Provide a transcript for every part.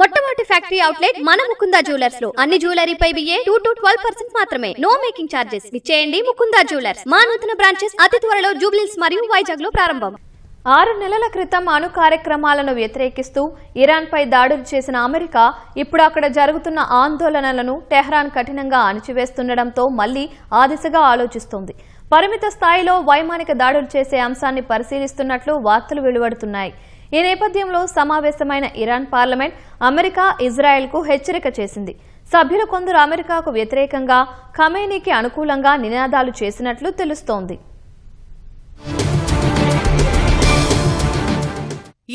మొట్టమొదటి factory outlet మన ముకుందా జ్యువెలర్స్లో. అన్ని జ్యువెలరీపై VA two to twelve percent మాత్రమే. No making charges. ఇచ్చేయండి ముకుందా జ్యువెలర్స్. మా నూతన బ్రాంచెస్ అతి త్వరలో జూబ్లీస్ మరియు వైజాగ్లో ప్రారంభం. ఆరు నెలల క్రితం అణు కార్యక్రమాలను వ్యతిరేకిస్తూ ఇరాన్పై దాడులు చేసిన అమెరికా ఇప్పుడు అక్కడ జరుగుతున్న ఆందోళనలను టెహ్రాన్ కఠినంగా అణిచివేస్తుండటంతో మళ్ళీ ఆ దిశగా ఆలోచిస్తోంది. పరిమిత స్థాయిలో వైమానిక దాడులు చేసే అంశాన్ని పరిశీలిస్తున్నట్లు వార్తలు వెలువడుతున్నాయి. ఈ నేపథ్యంలో సమావేశమైన ఇరాన్ పార్లమెంట్ అమెరికా ఇజ్రాయెల్కు హెచ్చరిక చేసింది. సభ్యులు కొందరు అమెరికాకు వ్యతిరేకంగా ఖమేనీకి అనుకూలంగా నినాదాలు చేసినట్లు తెలుస్తోంది.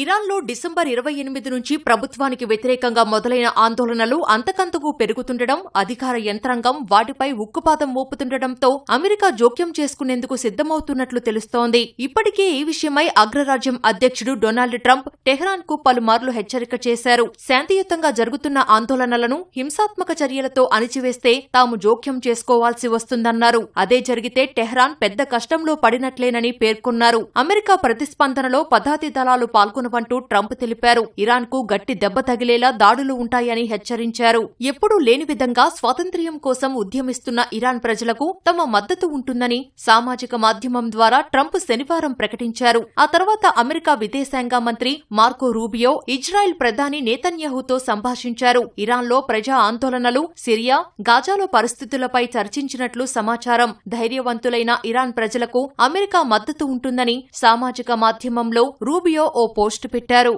ఇరాన్లో డిసెంబర్ ఇరవై ఎనిమిది నుంచి ప్రభుత్వానికి వ్యతిరేకంగా మొదలైన ఆందోళనలు అంతకంతకు పెరుగుతుండడం అధికార యంత్రాంగం వాటిపై ఉక్కుపాదం మోపుతుండటంతో అమెరికా జోక్యం చేసుకునేందుకు సిద్ధమవుతున్నట్లు తెలుస్తోంది. ఇప్పటికే ఈ విషయమై అగ్రరాజ్యం అధ్యక్షుడు డొనాల్డ్ ట్రంప్ టెహ్రాన్కు పలుమార్లు హెచ్చరిక చేశారు. శాంతియుతంగా జరుగుతున్న ఆందోళనలను హింసాత్మక చర్యలతో అణిచివేస్తే తాము జోక్యం చేసుకోవాల్సి వస్తుందన్నారు. అదే జరిగితే టెహ్రాన్ పెద్ద కష్టంలో పడినట్లేనని పేర్కొన్నారు. అమెరికా ప్రతిస్పందనలో పదాతి దళాలు పాల్గొన్నారు పాల్గొనవంటూ ట్రంప్ తెలిపారు. ఇరాన్కు గట్టి దెబ్బ తగిలేలా దాడులు ఉంటాయని హెచ్చరించారు. ఎప్పుడూ లేని విధంగా స్వాతంత్ర్యం కోసం ఉద్యమిస్తున్న ఇరాన్ ప్రజలకు తమ మద్దతు ఉంటుందని సామాజిక మాధ్యమం ద్వారా ట్రంప్ శనివారం ప్రకటించారు. ఆ తర్వాత అమెరికా విదేశాంగ మంత్రి మార్కో రూబియో ఇజ్రాయెల్ ప్రధాని నేతన్యాహుతో సంభాషించారు. ఇరాన్లో ప్రజా ఆందోళనలు సిరియా గాజాలో పరిస్థితులపై చర్చించినట్లు సమాచారం. ధైర్యవంతులైన ఇరాన్ ప్రజలకు అమెరికా మద్దతు ఉంటుందని సామాజిక మాధ్యమంలో రూబియో ఓ పోస్ట్ పోస్టు పెట్టారు.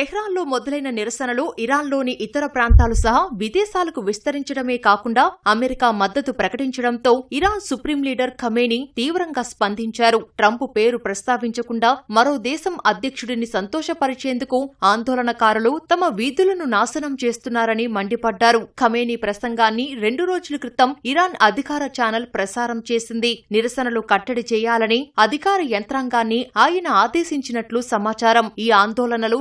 టెహ్రాన్లో మొదలైన నిరసనలు ఇరాన్లోని ఇతర ప్రాంతాలు సహా విదేశాలకు విస్తరించడమే కాకుండా అమెరికా మద్దతు ప్రకటించడంతో ఇరాన్ సుప్రీం లీడర్ ఖమేని తీవ్రంగా స్పందించారు. ట్రంప్ పేరు ప్రస్తావించకుండా మరో దేశం అధ్యక్షుడిని సంతోషపరిచేందుకు ఆందోళనకారులు తమ వీధులను నాశనం చేస్తున్నారని మండిపడ్డారు. ఖమేని ప్రసంగాన్ని రెండు రోజుల క్రితం ఇరాన్ అధికార ఛానల్ ప్రసారం చేసింది. నిరసనలు కట్టడి చేయాలని అధికార యంత్రాంగాన్ని ఆయన ఆదేశించినట్లు సమాచారం. ఈ ఆందోళనలు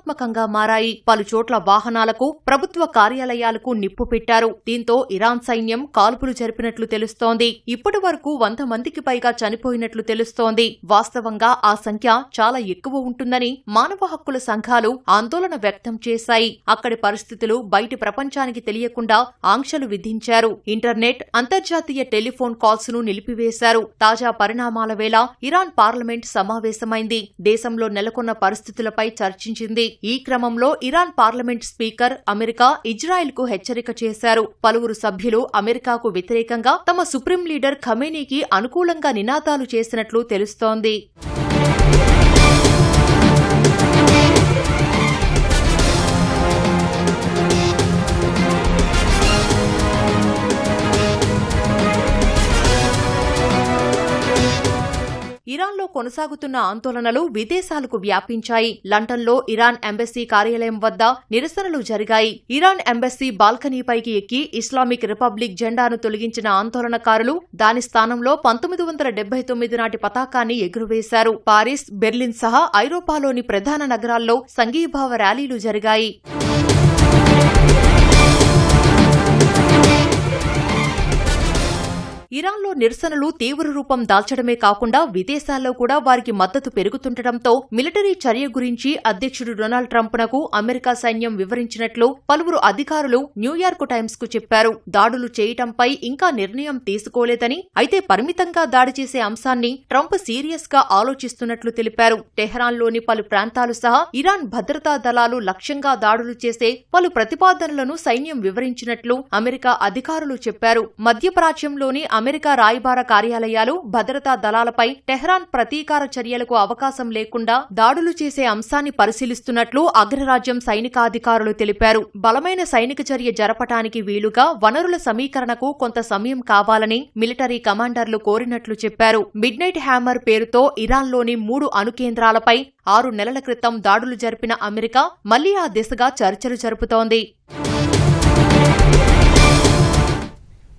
హింసాత్మకంగా మారాయి. పలుచోట్ల వాహనాలకు ప్రభుత్వ కార్యాలయాలకు నిప్పు పెట్టారు. దీంతో ఇరాన్ సైన్యం కాల్పులు జరిపినట్లు తెలుస్తోంది. ఇప్పటి వరకు వంద మందికి పైగా చనిపోయినట్లు తెలుస్తోంది. వాస్తవంగా ఆ సంఖ్య చాలా ఎక్కువ ఉంటుందని మానవ హక్కుల సంఘాలు ఆందోళన వ్యక్తం చేశాయి. అక్కడి పరిస్థితులు బయటి ప్రపంచానికి తెలియకుండా ఆంక్షలు విధించారు. ఇంటర్నెట్ అంతర్జాతీయ టెలిఫోన్ కాల్స్ను నిలిపివేశారు. తాజా పరిణామాల వేళ ఇరాన్ పార్లమెంట్ సమావేశమైంది. దేశంలో నెలకొన్న పరిస్థితులపై చర్చించింది. ఈ క్రమంలో ఇరాన్ పార్లమెంట్ స్పీకర్ అమెరికా ఇజ్రాయెల్కు హెచ్చరిక చేశారు. పలువురు సభ్యులు అమెరికాకు వ్యతిరేకంగా తమ సుప్రీం లీడర్ ఖమేనీకి అనుకూలంగా నినాదాలు చేసినట్లు తెలుస్తోంది. ఇరాన్లో కొనసాగుతున్న ఆందోళనలు విదేశాలకు వ్యాపించాయి. లండన్లో ఇరాన్ ఎంబసీ కార్యాలయం వద్ద నిరసనలు జరిగాయి. ఇరాన్ ఎంబసీ బాల్కనీపైకి ఎక్కి ఇస్లామిక్ రిపబ్లిక్ జెండాను తొలగించిన ఆందోళనకారులు దాని స్థానంలో పంతొమ్మిది వందల డెబ్బై తొమ్మిది నాటి పతాకాన్ని ఎగురవేశారు. పారిస్ బెర్లిన్ సహా ఐరోపాలోని ప్రధాన నగరాల్లో సంఘీభావ ర్యాలీలు జరిగాయి. ఇరాన్లో నిరసనలు తీవ్ర రూపం దాల్చడమే కాకుండా విదేశాల్లో కూడా వారికి మద్దతు పెరుగుతుండటంతో మిలిటరీ చర్య గురించి అధ్యక్షుడు డొనాల్డ్ ట్రంప్నకు అమెరికా సైన్యం వివరించినట్లు పలువురు అధికారులు న్యూయార్క్ టైమ్స్కు చెప్పారు. దాడులు చేయటంపై ఇంకా నిర్ణయం తీసుకోలేదని అయితే పరిమితంగా దాడి చేసే అంశాన్ని ట్రంప్ సీరియస్గా ఆలోచిస్తున్నట్లు తెలిపారు. టెహ్రాన్లోని పలు ప్రాంతాలు సహా ఇరాన్ భద్రతా దళాలు లక్ష్యంగా దాడులు చేసే పలు ప్రతిపాదనలను సైన్యం వివరించినట్లు అమెరికా అధికారులు చెప్పారు. మధ్యప్రాచ్యంలోని అమెరికా రాయబార కార్యాలయాలు భద్రతా దళాలపై టెహ్రాన్ ప్రతీకార చర్యలకు అవకాశం లేకుండా దాడులు చేసే అంశాన్ని పరిశీలిస్తున్నట్లు అగ్రరాజ్యం సైనికాధికారులు తెలిపారు. బలమైన సైనిక చర్య జరపటానికి వీలుగా వనరుల సమీకరణకు కొంత సమయం కావాలని మిలిటరీ కమాండర్లు కోరినట్లు చెప్పారు. మిడ్ నైట్ హ్యామర్ పేరుతో ఇరాన్లోని మూడు అణుకేంద్రాలపై ఆరు నెలల క్రితం దాడులు జరిపిన అమెరికా మళ్ళీ ఆ దిశగా చర్చలు జరుపుతోంది.